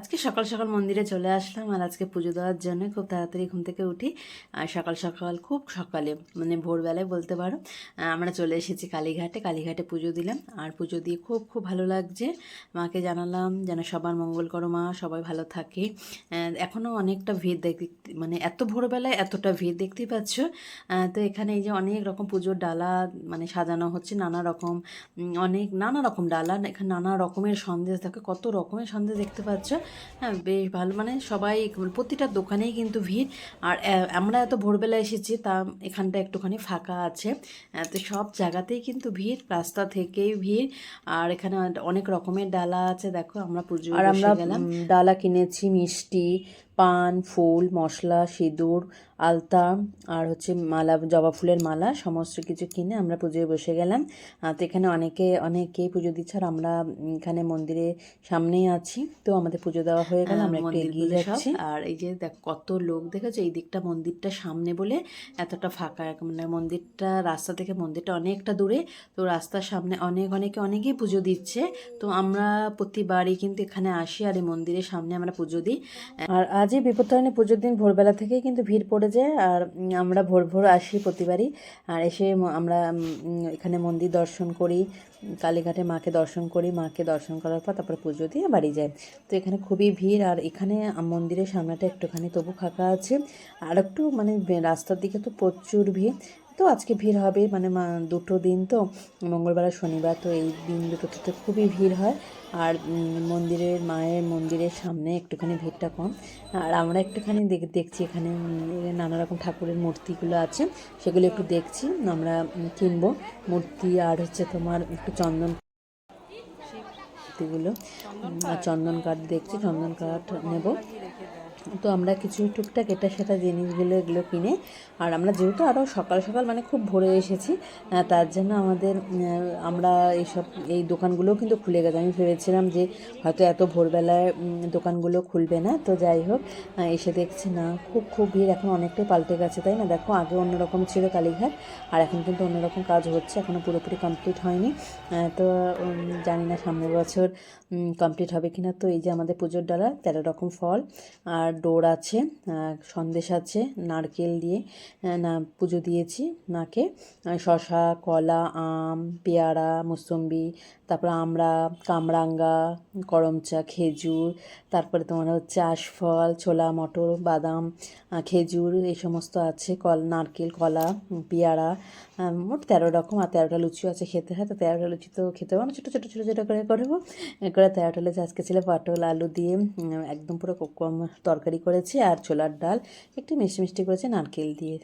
আজকে সকাল সকাল মন্দিরে চলে আসলাম আর আজকে পুজো দেওয়ার জন্য খুব তাড়াতাড়ি ঘুম থেকে উঠি। আর সকাল সকাল খুব সকালে মানে ভোরবেলায় বলতে পারো আমরা চলে এসেছি কালীঘাটে। কালীঘাটে পুজো দিলাম। আর পুজো দিয়ে খুব খুব ভালো লাগছে। মাকে জানালাম, যেন সবার মঙ্গল করো মা, সবাই ভালো থাকে। এখনও অনেকটা ভিড় দেখ মানে এত ভোরবেলায় এতটা ভিড় দেখতেই পাচ্ছ। তো এখানে এই যে অনেক রকম পুজোর ডালা মানে সাজানো হচ্ছে, নানা রকম অনেক, নানা রকম ডালা, এখানে নানা রকমের সন্দেশ দেখো, কত রকমের সন্দেশ দেখতে পাচ্ছ। হ্যাঁ বেশ ভালো। মানে সবাই মানে প্রতিটা দোকানেই কিন্তু ভিড়। আর আমরা এত ভোরবেলা এসেছি তা এখানটা একটুখানি ফাঁকা আছে। তো সব জায়গাতেই কিন্তু ভিড় রাস্তা থেকেই ভিড়। আর এখানে অনেক রকমের ডালা আছে দেখো আমরা পুজো আর আমরা ডালা কিনেছি মিষ্টি। পান ফুল মশলা সিঁদুর আলতা আর হচ্ছে মালা জবা ফুলের মালা সমস্ত কিছু কিনে আমরা পুজোয় বসে গেলাম। আর তো এখানে অনেকে অনেকেই পুজো দিচ্ছে আর আমরা এখানে মন্দিরের সামনেই আছি। তো আমাদের পুজো দেওয়া হয়ে গেল আমরা একটু এগিয়ে যাচ্ছি। আর এই যে দেখ কত লোক দেখেছ? এই দিকটা মন্দিরটা সামনে বলে এতটা ফাঁকা। মানে মন্দিরটা রাস্তা থেকে মন্দিরটা অনেকটা দূরে। তো রাস্তার সামনে অনেক অনেকে অনেকেই পুজো দিচ্ছে। তো আমরা প্রতিবারই কিন্তু এখানে আসি আর এই মন্দিরের সামনে আমরা পুজো দিই। আর আজই বিপত্তারিণী পুজোর দিন ভোরবেলা থেকেই কিন্তু ভিড় পড়ে যায়, আর আমরা ভোর ভোর আসি প্রতিবারই, আর এসে আমরা এখানে মন্দির দর্শন করি, কালীঘাটে মাকে দর্শন করি, মাকে দর্শন করার পর তারপরে পুজো দিয়ে বাড়ি যায় তো এখানে খুবই ভিড়, আর এখানে মন্দিরের সামনেটা একটুখানি তবু ফাঁকা আছে, আর একটু মানে রাস্তার দিকে তো প্রচুর ভিড় তো আজকে ভিড় হবে মানে মা- দুটো দিন তো মঙ্গলবার আর শনিবার তো এই দিন দুটোতে তো খুবই ভিড় হয়। আর মন্দিরের মায়ের মন্দিরের সামনে একটুখানি ভিড়টা কম। আর আমরা একটুখানি দেখ- দেখছি এখানে নানা রকম ঠাকুরের মূর্তিগুলো আছে সেগুলো একটু দেখছি আমরা কিনবো। মূর্তি আর হচ্ছে তোমার একটু চন্দন মূর্তিগুলো। আর চন্দন কাঠ দেখছি চন্দন কাঠ নেব। তো আমরা কিছু টুকটাক এটা সেটা জিনিসগুলো, এগুলো কিনে, আর আমরা যেহেতু আরও সকাল সকাল মানে খুব ভোরে এসেছি তার জন্য আমাদের আমরা এইসব, এই দোকানগুলোও কিন্তু খুলে গেছে। আমি ভেবেছিলাম যে হয়তো এত ভোরবেলায় দোকানগুলো খুলবে না, তো যাই হোক এসে দেখছি না, খুব খুব ভিড়। এখন অনেকটাই পাল্টে গেছে, তাই না? দেখো, আগে অন্যরকম ছিল কালীঘাট, আর এখন কিন্তু অন্যরকম কাজ হচ্ছে এখনও পুরোপুরি কমপ্লিট হয়নি। তো জানি না সামনের বছর কমপ্লিট হবে কিনা। তো এই যে আমাদের পুজোর ডালা, তেরো রকম ফল, আর ডোর আছে সন্দেশ আছে, নারকেল দিয়ে না, পুজো দিয়েছি মাকে। শশা কলা, আম, পেয়ারা, মুসম্বি, তারপর আমরা, কামরাঙ্গা, করমচা, খেজুর, তারপরে তোমার হচ্ছে আশফল, ছোলা, মটর, বাদাম খেজুর, এই সমস্ত আছে, কল, নারকেল, কলা, পেয়ারা মোট তেরো রকম আর তেরোটা লুচিও আছে খেতে হয়, তো তেরোটা লুচি তো খেতে হবে ছোটো ছোটো ছোটো ছোটো করে করব। করে তেরোটা লুচি আজকে ছিল পটল, আলু দিয়ে একদম পুরো কম তরকারি করেছি আর ছোলার ডাল একটু মিষ্টি মিষ্টি করেছি নারকেল দিয়ে।